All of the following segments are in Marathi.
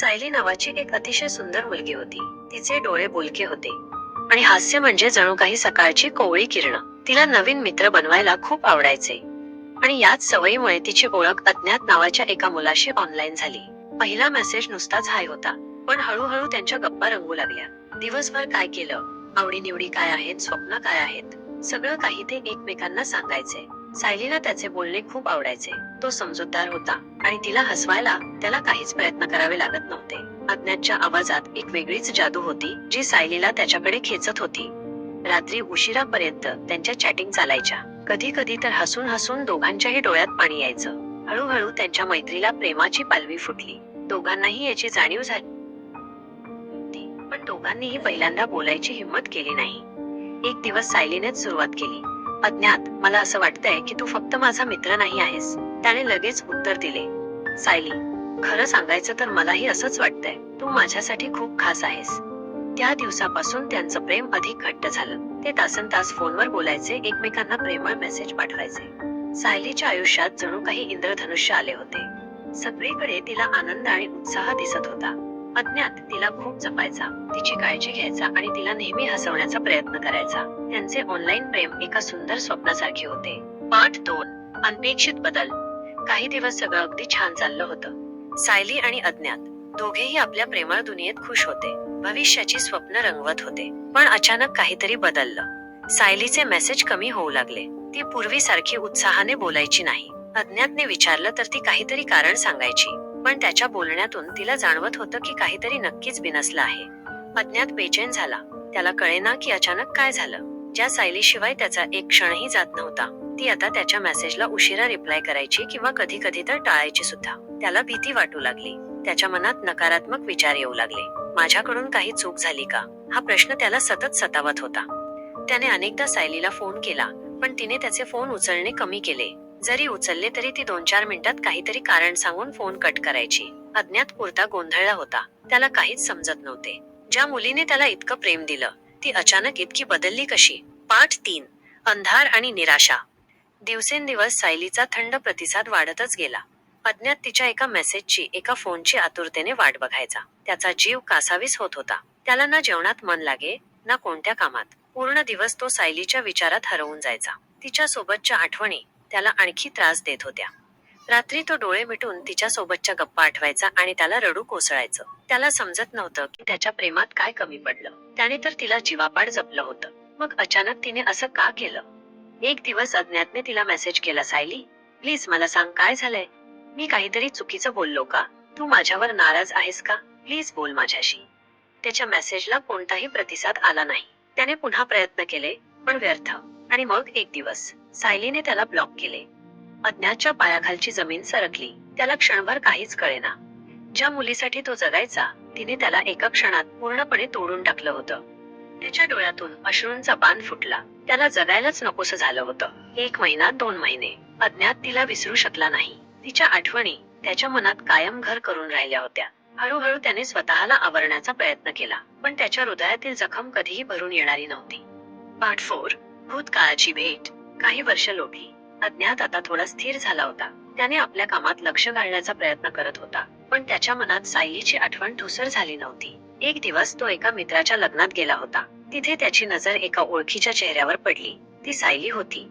सायली नावाची एक अतिशय सुंदर मुलगी होती. तिचे डोळे बोलके होते. आणि हास्य म्हणजे जणू काही सकाळची कोवळी किरण. तिला नवीन मित्र बनवायला खूप आवडायचे. आणि याच सवयीमुळे तिची ओळख अज्ञात नावाच्या एका मुलाशी ऑनलाईन झाली. पहिला मेसेज नुसताच हाय होता. पण हळूहळू त्यांच्या गप्पा रंगू लागल्या. दिवसभर काय केलं? आवडीनिवडी काय आहेत? स्वप्न काय आहेत? सगळं काही ते एकमेकांना सांगायचे. सायलीला त्याचे बोलणे खूप आवडायचे. तो समजूतदार होता आणि तिला हसवायला त्याला काहीच प्रयत्न करावे लागत नव्हते. अज्ञातच्या आवाजात एक वेगळीच जादू होती जी सायलीला त्याच्याकडे खेचत होती. रात्री उशिरापर्यंत त्यांच्या चॅटिंग चालायच्या. कधी कधी तर हसून हसून दोघांच्याही डोळ्यात पाणी यायचं. हळूहळू त्यांच्या मैत्रीला प्रेमाची पालवी फुटली. दोघांनाही याची जाणीव झाली पण दोघांनीही पहिल्यांदा बोलायची हिंमत केली नाही. एक दिवस सायलीनेच सुरुवात केली. अज्ञात. मला असं वाटतंय की तू फक्त माझा मित्र नाही आहेस. त्याने लगेच उत्तर दिले. सायली खरं सांगायचं तर मलाही असंच वाटतंय. तू माझ्यासाठी खूप खास आहेस. त्या दिवसापासून त्यांचं प्रेम अधिक घट्ट झालं. ते तासन तास फोनवर बोलायचे एकमेकांना प्रेमळ मेसेज पाठवायचे. सायलीच्या आयुष्यात जणू काही इंद्रधनुष्य आले होते. सगळीकडे तिला आनंद आणि उत्साह दिसत होता. अज्ञात तिला खूप जपायचा तिची काळजी घ्यायचा आणि तिला नेहमी हसवण्याचा प्रयत्न करायचा. त्यांचे ऑनलाईन प्रेम एका सुंदर स्वप्नासारखे होते. पाठ दोन अनपेक्षित बदल. काही दिवस सगळं अगदी छान चाललं होतं. सायली आणि अज्ञात दोघेही आपल्या प्रेमळ दुनियेत खुश होते. भविष्याची स्वप्न रंगवत होते पण अचानक काहीतरी बदललं. सायलीचे मेसेज कमी होऊ लागले. ती पूर्वीसारखी उत्साहाने बोलायची नाही. अज्ञातने विचारलं तर ती काहीतरी कारण सांगायची. पण त्याच्या बोलण्यातून तिला जाणवत होतं की काहीतरी नक्कीच बिनसलं आहे. अज्ञात बेचैन झाला. त्याला कळेना की अचानक काय झालं. ज्या सायलीशिवाय त्याचा एक क्षणही जात नव्हता. ती आता त्याच्या मेसेजला उशिरा रिप्लाय करायची किंवा कधी कधी तर टाळायची सुद्धा. त्याला भीती वाटू लागली. त्याच्या मनात नकारात्मक विचार येऊ लागले. माझ्याकडून काही चूक झाली का? हा प्रश्न त्याला सतत सतावत होता. त्याने अनेकदा सायलीला फोन केला पण तिने त्याचे फोन उचलणे कमी केले. जरी उचलले तरी ती दोन चार मिनिटात काहीतरी कारण सांगून फोन कट करायची. अज्ञात पुरता गोंधळला होता. त्याला काहीच समजत नव्हते. ज्या मुलीने त्याला इतकं प्रेम दिलं ती अचानक इतकी बदलली कशी? पाठ तीन. अंधार आणि निराशा. दिवसेंदिवस सायलीचा थंड प्रतिसाद वाढतच गेला. अज्ञात तिच्या एका मेसेजची एका फोनची आतुरतेने वाट बघायचा. त्याचा जीव कासावीस होत होता. त्याला ना जेवणात मन लागे ना कोणत्या कामात. पूर्ण दिवस तो सायलीच्या विचारात हरवून जायचा. तिच्या सोबतच्या आठवणी त्याला आणखी त्रास देत होत्या. रात्री तो डोळे मिटून तिच्या सोबतच्या गप्पा आठवायचा आणि त्याला रडू कोसळायचं. त्याला समजत नव्हतं की त्याच्या प्रेमात काय कमी पडलं. त्याने तर तिला जीवापाड जपलं होतं. मग अचानक तिने असं का केलं? एक दिवस अज्ञातने तिला मेसेज केला सायली प्लीज मला सांग काय झालंय? मी काहीतरी चुकीचं बोललो का? तू माझ्यावर नाराज आहेस का? प्लीज बोल माझ्याशी. त्याच्या मेसेजला कोणताही प्रतिसाद आला नाही. त्याने पुन्हा प्रयत्न केले पण व्यर्थ. आणि मग एक दिवस सायलीने त्याला ब्लॉक केले. अज्ञातच्या पायाखालची जमीन सरकली. त्याला क्षणभर काहीच कळेना. ज्या मुलीसाठी तो जगायचा तिने त्याला एका क्षणात पूर्णपणे तोडून टाकलं होतं. त्याच्या डोळ्यातून अश्रूंचा बाण फुटला. त्याला जगायलाच नकोस झालं होतं. एक महिना दोन महिने. अज्ञात तिला विसरू शकला नाही. तिच्या आठवणी त्याच्या मनात कायम घर करून राहिल्या होत्या. हळूहळू त्याने स्वतःला आवरण्याचा प्रयत्न केला पण त्याच्या हृदयातील जखम कधीही भरून येणारी नव्हती. पाठ फोर भूतकाळाची भेट. काही वर्ष लोभी अज्ञात आता थोडा स्थिर झाला होता. त्याने आपल्या कामात लक्ष घालण्याचा प्रयत्न करत होता पण त्याच्या मनात सायलीची आठवण धुसर झाली नव्हती. एक दिवस तो एका मित्राच्या लग्नात गेला होता. तिथे त्याची नजर एका ओळखीच्या चेहऱ्यावर पडली. ती सायली होती.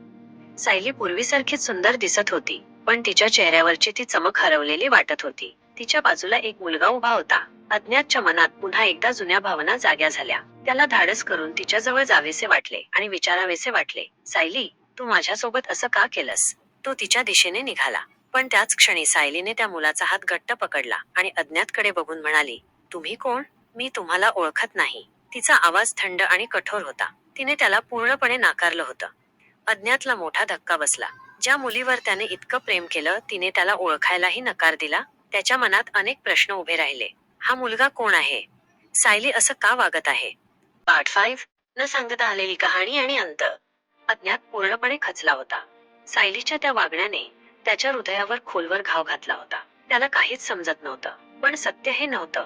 सायली पूर्वीसारखीच सुंदर दिसत होती पण तिच्या चेहऱ्यावरची ती चमक हरवलेली वाटत होती. तिच्या बाजूला एक मुलगा उभा होता. अज्ञातच्या मनात पुन्हा एकदा जुन्या भावना जाग्या झाल्या. त्याला धाडस करून तिच्याजवळ जावेसे वाटले आणि विचारावेसे वाटले सायली तू माझ्यासोबत असं का केलंस? तो तिच्या दिशेने निघाला. पण त्याच क्षणी सायलीने त्या मुलाचा हात घट्ट पकडला आणि अज्ञातकडे बघून म्हणाली तुम्ही कोण? मी तुम्हाला ओळखत नाही. तिचा आवाज थंड आणि कठोर होता. तिने त्याला पूर्णपणे नाकारलं होतं. अज्ञातला मोठा धक्का बसला. ज्या मुलीवर त्याने इतकं प्रेम केलं तिने त्याला ओळखायलाही नकार दिला. त्याच्या मनात अनेक प्रश्न उभे राहिले. हा मुलगा कोण आहे? सायली असं का वागत आहे? Part five. न सांगता आलेली कहाणी आणि अंत. अज्ञात पूर्णपणे खचला होता. सायलीच्या त्या वागण्याने त्याच्या हृदयावर खोलवर घाव घातला होता. त्याला काहीच समजत नव्हतं पण सत्य हे नव्हतं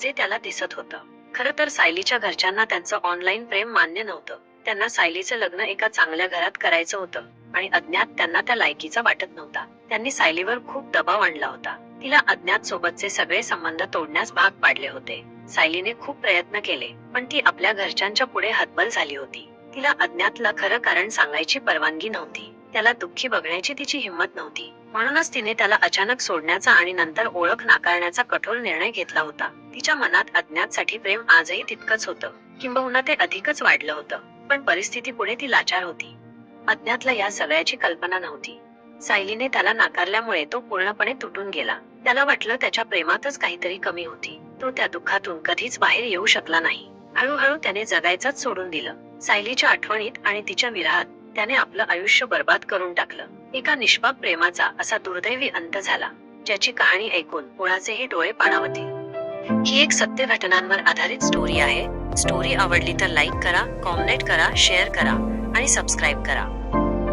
जे त्याला दिसत होतं. खरं तर सायलीच्या घरच्यांना त्यांचं ऑनलाईन प्रेम मान्य नव्हतं. त्यांना सायलीचं लग्न एका चांगल्या घरात करायचं होतं आणि अज्ञात त्यांना त्या लायकीचा वाटत नव्हता. त्यांनी सायलीवर खूप दबाव आणला होता. तिला अज्ञात सोबतचे सगळे संबंध तोडण्यास भाग पाडले होते. सायलीने खूप प्रयत्न केले पण ती आपल्या घरच्यांच्या पुढे हतबल झाली होती. तिला अज्ञातला खरं कारण सांगायची परवानगी नव्हती. त्याला दुःखी बघण्याची तिची हिंमत नव्हती. म्हणूनच तिने त्याला अचानक सोडण्याचा आणि नंतर ओळख नाकारण्याचा कठोर निर्णय घेतला होता. तिच्या मनात अज्ञातसाठी प्रेम आजही तितकंच होतं. किंबहुना ते अधिकच वाढलं होतं. पण परिस्थिती पुढे ती लाचार होती. अज्ञातला या सगळ्याची कल्पना नव्हती. सायलीने त्याला नाकारल्यामुळे तो पूर्णपणे तुटून गेला. त्याला वाटलं त्याच्या प्रेमातच काहीतरी कमी होती. तो त्या दुःखातून कधीच बाहेर येऊ शकला नाही. हळूहळू त्याने जगायचंच सोडून दिलं. सायलीच्या आठवणीत आणि तिच्या विरहात त्याने आपलं आयुष्य बर्बाद करून टाकलं. एका निष्पाप प्रेमाचा असा दुर्दैवी अंत झाला ज्याची कहाणी ऐकून कुणाचेही डोळे पाणावते ही एक सत्य घटनांवर आधारित स्टोरी आहे. स्टोरी आवडली तर लाईक करा कॉमेंट करा शेअर करा आणि सबस्क्राईब करा.